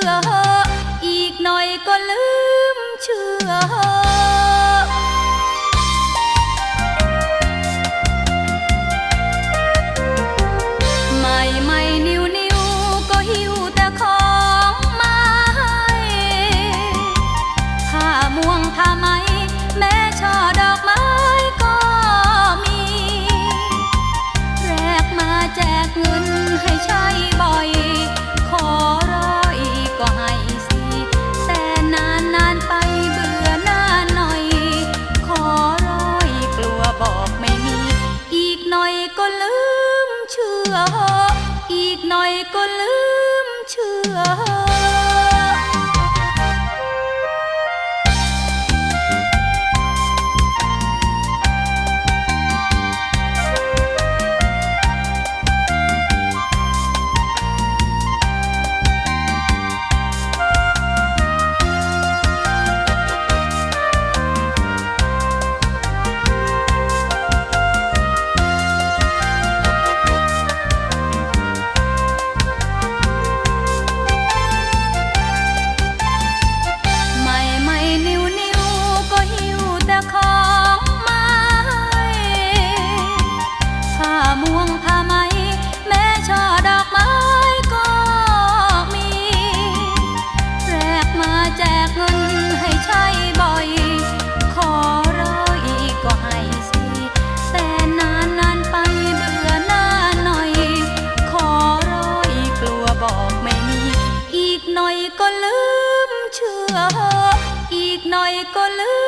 chưa? อีกหน่อยก็ลืมเชื่อ ก็ลืมเชื่อ อีกหน่อยก็ลืมเชื่อ เงินให้ใช้บ่อย ขอรออีก็ให้สิ แต่นานนานไปเบื่อหน้าหน่อย ขอรออีกลัวบอกไม่มี อีกหน่อยก็ลืมเชื่อ อีกหน่อยก็ลืม